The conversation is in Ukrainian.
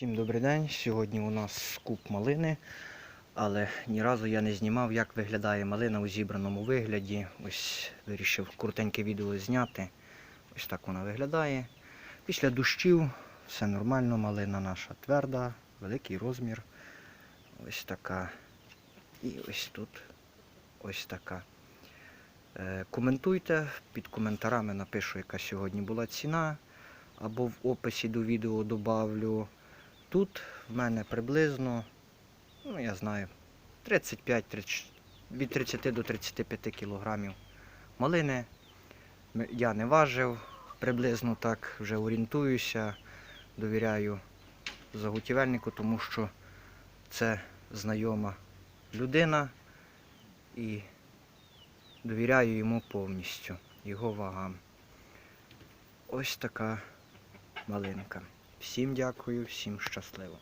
Всім добрий день. Сьогодні у нас скуп малини, але ні разу я не знімав, як виглядає малина у зібраному вигляді. Ось вирішив коротеньке відео зняти. Ось так вона виглядає. Після дощів все нормально, малина наша тверда, великий розмір. Ось така. І ось тут ось така. Е, Коментуйте, під коментарами напишу, яка сьогодні була ціна, або в описі до відео добавлю. Тут в мене приблизно, ну я знаю, 35, 30, від 30 до 35 кілограмів малини. Я не важив, приблизно так вже орієнтуюся, довіряю заготівельнику, тому що це знайома людина і довіряю йому повністю, його вагам. Ось така малинка. Всім дякую, всім щасливо.